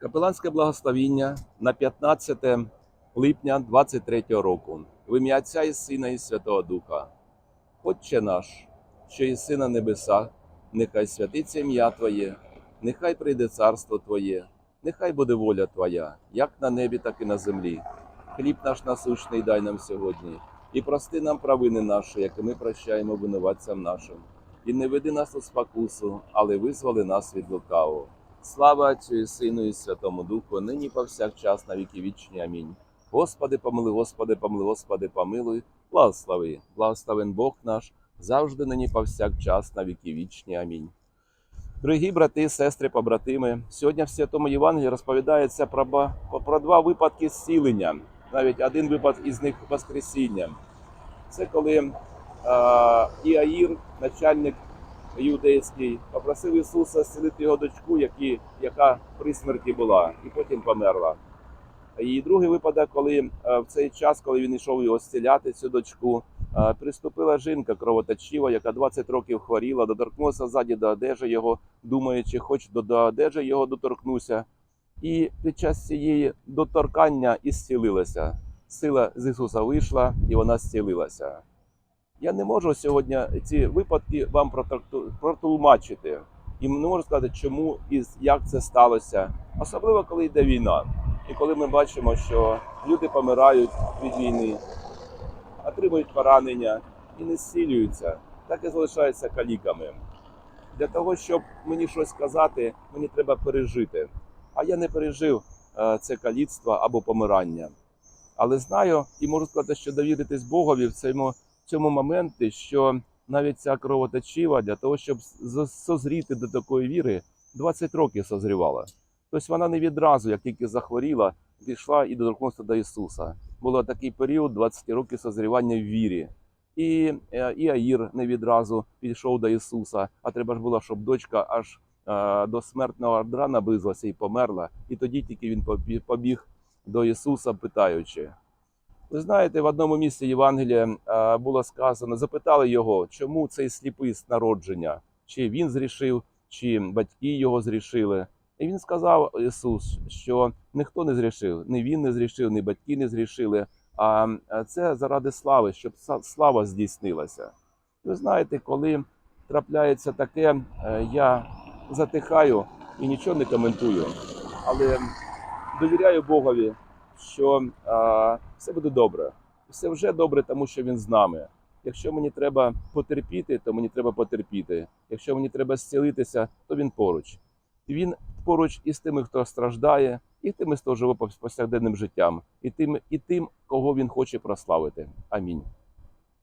Капеланське благословіння на 15 липня 23 року. В ім'я Отця і Сина і Святого Духа. Отче наш, що єси на небесах, нехай святиться ім'я Твоє, нехай прийде царство Твоє, нехай буде воля Твоя, як на небі, так і на землі. Хліб наш насущний дай нам сьогодні, і прости нам провини наші, як і ми прощаємо винуватцям нашим. І не веди нас у спокусу, але визволи нас від лукавого. Слава Отцю і Сину і Святому Духу, нині повсякчас на віки вічні. Амінь. Господи, помилуй, Господи, помилуй, Господи, помилуй, благослови, благословен Бог наш, завжди нині повсякчас на віки вічні. Амінь. Дорогі брати, сестри, побратими, сьогодні в Святому Євангелії розповідається про, про два випадки зцілення, навіть один випадок із них Воскресіння. Це коли е, Іаїр, начальник юдейський, попросив Ісуса зцілити його дочку, які, яка при смерті була, і потім померла. І другий випадок, коли е, в цей час, коли він йшов його зціляти, цю дочку, е, приступила жінка кровоточива, яка 20 років хворіла, доторкнулася ззаді до одежі його, думаючи, хоч до, одежі його доторкнуся. І під час цієї доторкання і зцілилася. Сила з Ісуса вийшла, і вона зцілилася. Я не можу сьогодні ці випадки вам протулмачити. І не можу сказати, чому і як це сталося, особливо коли йде війна. І коли ми бачимо, що люди помирають від війни, отримують поранення і не зцілюються, так і залишаються каліками. Для того, щоб мені щось сказати, мені треба пережити. А я не пережив е, це каліцтво або помирання. Але знаю і можу сказати, що довіритись Богові в цьому, цьому моменті, що навіть ця кровоточива для того, щоб созріти до такої віри, 20 років созрівала. Тобто вона не відразу, як тільки захворіла, пішла і доторкнулася до Ісуса. Був такий період 20 років созрівання в вірі. І, е, і Аїр не відразу підійшов до Ісуса, а треба ж було, щоб дочка аж е, до смертного ордра наблизилася і померла. І тоді тільки він побіг до Ісуса, питаючи. Ви знаєте, в одному місці Євангелія е, було сказано, запитали його, чому цей сліпий з народження, чи він зрішив, чи батьки його зрішили. І він сказав Ісус, що ніхто не зрішив, ні він не зрішив, ні батьки не зрішили, а е, це заради слави, щоб слава здійснилася. Ви знаєте, коли трапляється таке, е, я затихаю і нічого не коментую, але довіряю Богові, що а, все буде добре. Все вже добре, тому що він з нами. Якщо мені треба потерпіти, то мені треба потерпіти. Якщо мені треба зцілитися, то він поруч. І він поруч із тими, хто страждає, і тими, хто живе повсякденним життям, і тим, і тим, кого він хоче прославити. Амінь.